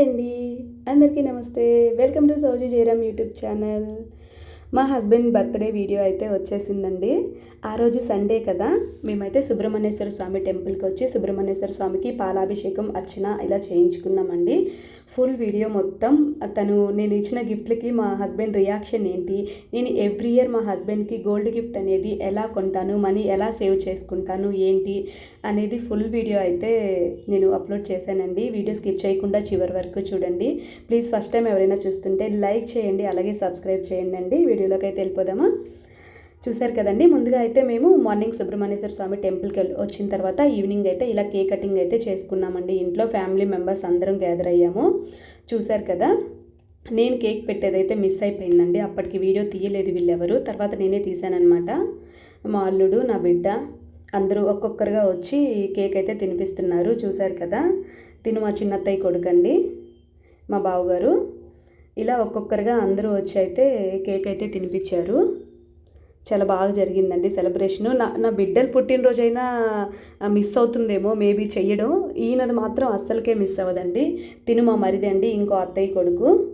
Hi అండి. అందరికీ నమస్తే. Welcome to Sowji Jayaram YouTube channel. మా హస్బెండ్ బర్త్డే వీడియో అయితే వచ్చేసిందండి. ఆ రోజు సండే కదా మేమైతే సుబ్రహ్మణ్యేశ్వర స్వామి టెంపుల్కి వచ్చి సుబ్రహ్మణ్యేశ్వర స్వామికి పాలాభిషేకం అర్చన ఇలా చేయించుకున్నామండి. ఫుల్ వీడియో మొత్తం. తను నేను ఇచ్చిన గిఫ్ట్లకి మా హస్బెండ్ రియాక్షన్ ఏంటి? నేను ఎవ్రీ ఇయర్ మా హస్బెండ్కి గోల్డ్ గిఫ్ట్ అనేది ఎలా కొంటాను? మనీ ఎలా సేవ్ చేసుకుంటాను? ఏంటి? అనేది ఫుల్ వీడియో అయితే నేను అప్లోడ్ చేశానండి. వీడియో స్కిప్ చేయకుండా చివరి వరకు చూడండి. ప్లీజ్ ఫస్ట్ టైం ఎవరైనా చూస్తుంటే లైక్ చేయండి అలాగే సబ్స్క్రైబ్ చేయండి అండి వీడియోలోకి అయితే వెళ్ళిపోదామా? చూశారు కదండి ముందుగా అయితే మేము మార్నింగ్ సుబ్రహ్మణ్యేశ్వర స్వామి టెంపుల్కి వెళ్ళి వచ్చిన తర్వాత ఈవినింగ్ అయితే ఇలా కేక్ కటింగ్ అయితే చేసుకున్నామండి. ఇంట్లో ఫ్యామిలీ మెంబర్స్ అందరం గ్యాదర్ అయ్యాము. చూశారు కదా నేను కేక్ పెట్టేదైతే మిస్ అయిపోయిందండి. అప్పటికి వీడియో తీయలేదు వీళ్ళెవరు. తర్వాత నేనే తీశానమాట మా అల్లుడు నా బిడ్డ అందరూ ఒక్కొక్కరుగా వచ్చి కేక్ అయితే తినిపిస్తున్నారు. చూశారు కదా తిను మా చిన్నత్తయ్య కొడుకండి మా బావగారు. ఇలా ఒక్కొక్కరుగా అందరూ వచ్చి అయితే కేక్ అయితే తినిపించారు చాలా బాగా జరిగిందండి సెలబ్రేషన్. నా నా బిడ్డలు పుట్టినరోజైనా మిస్ అవుతుందేమో మేబీ చెయ్యడం. ఈయనది మాత్రం అస్సలకే మిస్ అవ్వదండి. తిను మా మరిదండి ఇంకో అత్తయ్య కొడుకు.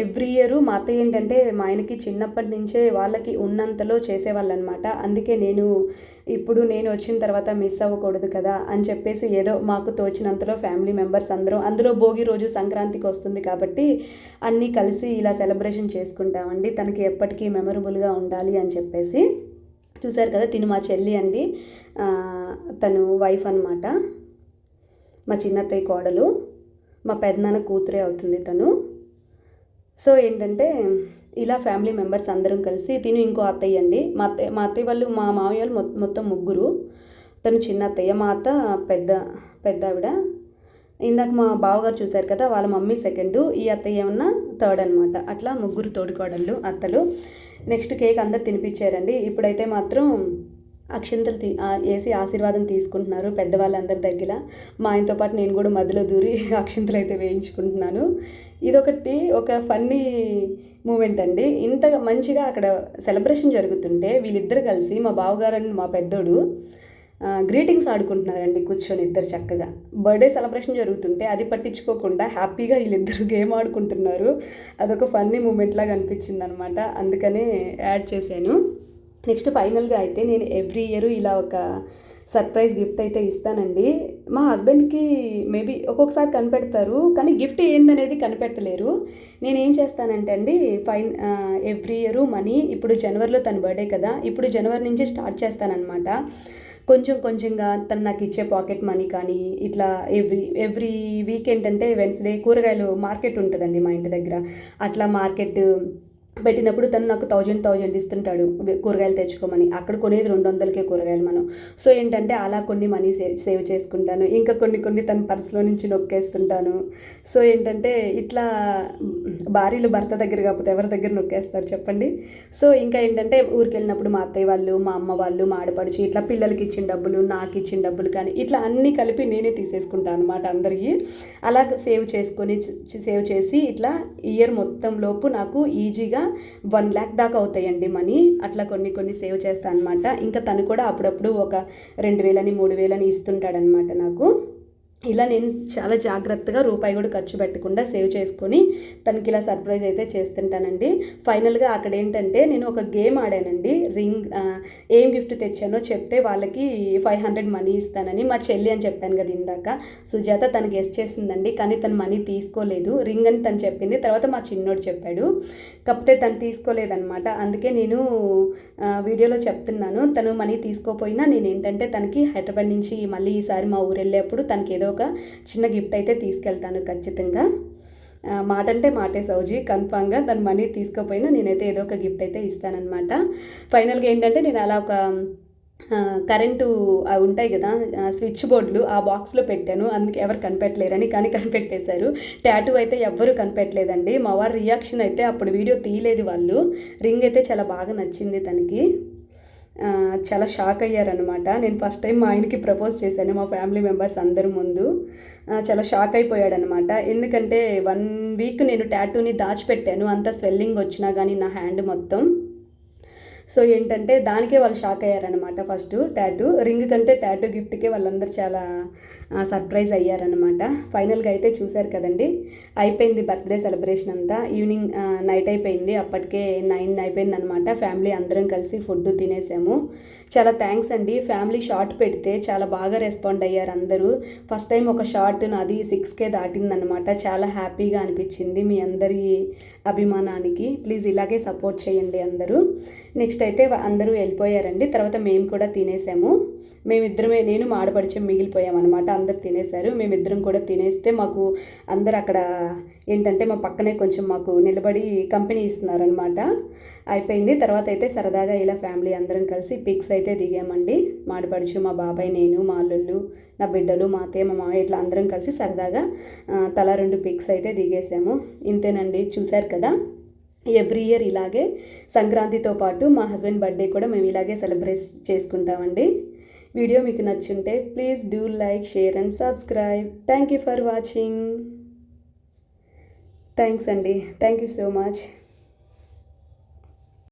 ఎవ్రీ ఇయర్ మా అత్తయ్య ఏంటంటే మా ఆయనకి చిన్నప్పటి నుంచే వాళ్ళకి ఉన్నంతలో చేసేవాళ్ళు అనమాట అందుకే నేను ఇప్పుడు నేను వచ్చిన తర్వాత మిస్ అవ్వకూడదు కదా అని చెప్పేసి ఏదో మాకు తోచినంతలో ఫ్యామిలీ మెంబర్స్ అందరూ అందులో భోగి రోజు సంక్రాంతికి వస్తుంది కాబట్టి అన్నీ కలిసి ఇలా సెలబ్రేషన్ చేసుకుంటామండి. తనకి ఎప్పటికీ మెమరబుల్గా ఉండాలి అని చెప్పేసి. చూశారు కదా తిను మా చెల్లి అండి. తను వైఫ్ అనమాట మా చిన్నత్తయ్య కోడలు. మా పెద్దనాన్న కూతురే అవుతుంది తను. సో ఏంటంటే ఇలా ఫ్యామిలీ మెంబర్స్ అందరం కలిసి తిను ఇంకో అత్తయ్య అండి. మా అత్తయ్య మా అత్తయ్య వాళ్ళు మా మామయ్య వాళ్ళు మొత్తం ముగ్గురు. తను చిన్న అత్తయ్య మా అత్త పెద్ద పెద్ద ఆవిడ. ఇందాక మా బావగారు చూశారు కదా వాళ్ళ మమ్మీ సెకండ్ ఈ అత్తయ్య ఉన్న థర్డ్ అనమాట అట్లా ముగ్గురు తోడుకోడళ్ళు అత్తలు. నెక్స్ట్ కేక్ అందరు తినిపించారండి. ఇప్పుడైతే మాత్రం అక్షంతలు తీ వేసి ఆశీర్వాదం తీసుకుంటున్నారు పెద్దవాళ్ళందరి దగ్గర. మా ఆయనతో పాటు నేను కూడా మధ్యలో దూరి అక్షంతలు అయితే వేయించుకుంటున్నాను. ఇదొకటి ఒక ఫన్నీ మూమెంట్ అండి. ఇంత మంచిగా అక్కడ సెలబ్రేషన్ జరుగుతుంటే వీళ్ళిద్దరు కలిసి మా బావగారు అండ్ మా పెద్దోడు గ్రీటింగ్స్ ఆడుకుంటున్నారండి కూర్చొని ఇద్దరు చక్కగా. బర్త్డే సెలబ్రేషన్ జరుగుతుంటే అది పట్టించుకోకుండా హ్యాపీగా వీళ్ళిద్దరు గేమ్ ఆడుకుంటున్నారు. అదొక ఫన్నీ మూమెంట్ లాగా అనిపించింది అనమాట అందుకనే యాడ్ చేశాను. నెక్స్ట్ ఫైనల్గా అయితే నేను ఎవ్రీ ఇయర్ ఇలా ఒక సర్ప్రైజ్ గిఫ్ట్ అయితే ఇస్తానండి. మా హస్బెండ్కి మేబీ ఒక్కొక్కసారి కనిపెడతారు కానీ గిఫ్ట్ ఏందనేది కనిపెట్టలేరు. నేను ఏం చేస్తానంటే అండి ఫైన్ ఎవ్రీ ఇయర్ మనీ ఇప్పుడు జనవరిలో తన బర్త్డే కదా ఇప్పుడు జనవరి నుంచి స్టార్ట్ చేస్తానన్నమాట. కొంచెం కొంచెంగా తను నాకు ఇచ్చే పాకెట్ మనీ కానీ ఇట్లా ఎవ్రీ ఎవ్రీ వీకెండ్ అంటే వెన్స్డే కూరగాయలు మార్కెట్ ఉంటుందండి మా ఇంటి దగ్గర. అట్లా మార్కెట్ పెట్టినప్పుడు తను నాకు థౌజండ్ థౌజండ్ ఇస్తుంటాడు. కూరగాయలు తెచ్చుకోమని. అక్కడ కొనేది రెండు వందలకే కూరగాయలు మనం. సో ఏంటంటే అలా కొన్ని మనీ సేవ్ సేవ్ చేసుకుంటాను. ఇంకా కొన్ని కొన్ని తన పర్సులో నుంచి నొక్కేస్తుంటాను. సో ఏంటంటే ఇట్లా భార్యలు భర్త దగ్గర కాకపోతే ఎవరి దగ్గర నొక్కేస్తారు చెప్పండి? సో ఇంకా ఏంటంటే ఊరికి వెళ్ళినప్పుడు మా అత్తయ్య వాళ్ళు మా అమ్మ వాళ్ళు మా ఆడపడిచి ఇట్లా పిల్లలకి ఇచ్చిన డబ్బులు నాకు ఇచ్చిన డబ్బులు కానీ ఇట్లా అన్నీ కలిపి నేనే తీసేసుకుంటాను అనమాట అందరికీ. అలా సేవ్ చేసుకొని సేవ్ చేసి ఇట్లా ఇయర్ మొత్తం లోపు నాకు ఈజీగా వన్ ల్యాక్ దాకా అవుతాయండి మనీ. అట్లా కొన్ని కొన్ని సేవ్ చేస్తాను అనమాట ఇంకా తను కూడా అప్పుడప్పుడు ఒక రెండు వేలని మూడు వేలని ఇస్తుంటాడనమాట నాకు. ఇలా నేను చాలా జాగ్రత్తగా రూపాయి కూడా ఖర్చు పెట్టకుండా సేవ్ చేసుకొని తనకి ఇలా సర్ప్రైజ్ అయితే చేస్తుంటానండి. ఫైనల్గా అక్కడ ఏంటంటే నేను ఒక గేమ్ ఆడానండి. రింగ్ ఏం గిఫ్ట్ తెచ్చానో చెప్తే వాళ్ళకి ఫైవ్ హండ్రెడ్ మనీ ఇస్తానని మా చెల్లి అని చెప్పాను కదా ఇందాక. సుజాత తను గెస్ట్ చేసిందండి కానీ తను మనీ తీసుకోలేదు. రింగ్ అని తను చెప్పింది తర్వాత మా చిన్నోడు చెప్పాడు. కాకపోతే తను తీసుకోలేదనమాట అందుకే నేను వీడియోలో చెప్తున్నాను. తను మనీ తీసుకోపోయినా నేను ఏంటంటే తనకి హైదరాబాద్ నుంచి మళ్ళీ ఈసారి మా ఊరు వెళ్ళేప్పుడు తనకి ఏదో ఒక చిన్న గిఫ్ట్ అయితే తీసుకెళ్తాను ఖచ్చితంగా. మాట అంటే మాటే సౌజీ కన్ఫామ్గా దాని మనీ తీసుకోపోయినా నేనైతే ఏదో ఒక గిఫ్ట్ అయితే ఇస్తానన్నమాట. ఫైనల్గా ఏంటంటే నేను అలా ఒక కరెంటు అవి ఉంటాయి కదా స్విచ్ బోర్డులు ఆ బాక్స్లో పెట్టాను. అందుకే ఎవరు కనిపెట్టలేరని కానీ కనిపెట్టేశారు. ట్యాటూ అయితే ఎవ్వరు కనిపెట్టలేదండి. మా వారి రియాక్షన్ అయితే అప్పుడు వీడియో తీయలేదు వాళ్ళు. రింగ్ అయితే చాలా బాగా నచ్చింది తనకి. చాలా షాక్ అయ్యారనమాట నేను ఫస్ట్ టైం మా ఆయనకి ప్రపోజ్ చేశాను మా ఫ్యామిలీ మెంబర్స్ అందరి ముందు. చాలా షాక్ అయిపోయాడనమాట ఎందుకంటే వన్ వీక్ నేను ట్యాటూని దాచిపెట్టాను అంత స్వెల్లింగ్ వచ్చినా కానీ నా హ్యాండ్ మొత్తం. సో ఏంటంటే దానికే వాళ్ళు షాక్ అయ్యారనమాట ఫస్ట్ ట్యాటూ రింగ్ కంటే ట్యాటూ గిఫ్ట్కే వాళ్ళందరూ చాలా సర్ప్రైజ్ అయ్యారనమాట ఫైనల్గా అయితే చూశారు కదండి. అయిపోయింది బర్త్డే సెలబ్రేషన్ అంతా. ఈవినింగ్ నైట్ అయిపోయింది. అప్పటికే నైన్ అయిపోయింది అనమాట ఫ్యామిలీ అందరం కలిసి ఫుడ్ తినేసాము. చాలా థ్యాంక్స్ అండి. ఫ్యామిలీ షార్ట్ పెడితే చాలా బాగా రెస్పాండ్ అయ్యారు అందరూ. ఫస్ట్ టైం ఒక షార్ట్ నాది సిక్స్కే దాటిందనమాట చాలా హ్యాపీగా అనిపించింది మీ అందరి అభిమానానికి. ప్లీజ్ ఇలాగే సపోర్ట్ చేయండి అందరూ. నెక్స్ట్ నెక్స్ట్ అయితే అందరూ వెళ్ళిపోయారండి. తర్వాత మేము కూడా తినేసాము. మేమిద్దరమే నేను మాడపడిచం మిగిలిపోయామన్నమాట. అందరు తినేశారు. మేమిద్దరం కూడా తినేస్తే మాకు అందరు అక్కడ ఏంటంటే మా పక్కనే కొంచెం మాకు నిలబడి కంపెనీ ఇస్తున్నారనమాట అయిపోయింది. తర్వాత అయితే సరదాగా ఇలా ఫ్యామిలీ అందరం కలిసి పిక్స్ అయితే దిగామండి. మాడపడుచు మా బాబాయ్ నేను మా అల్లుళ్ళు నా బిడ్డలు మా అత్తయ్య మా మామయ్య ఇట్లా అందరం కలిసి సరదాగా తల రెండు పిక్స్ అయితే దిగేసాము. ఇంతేనండి. చూశారు కదా? ఎవ్రీ ఇయర్ ఇలాగే సంక్రాంతితో పాటు మా హస్బెండ్ బర్త్డే కూడా మేము ఇలాగే సెలబ్రేట్ చేసుకుంటామండి. వీడియో మీకు నచ్చుంటే please do like share and subscribe. Thank you for watching. Thanks అండి. Thank you so much.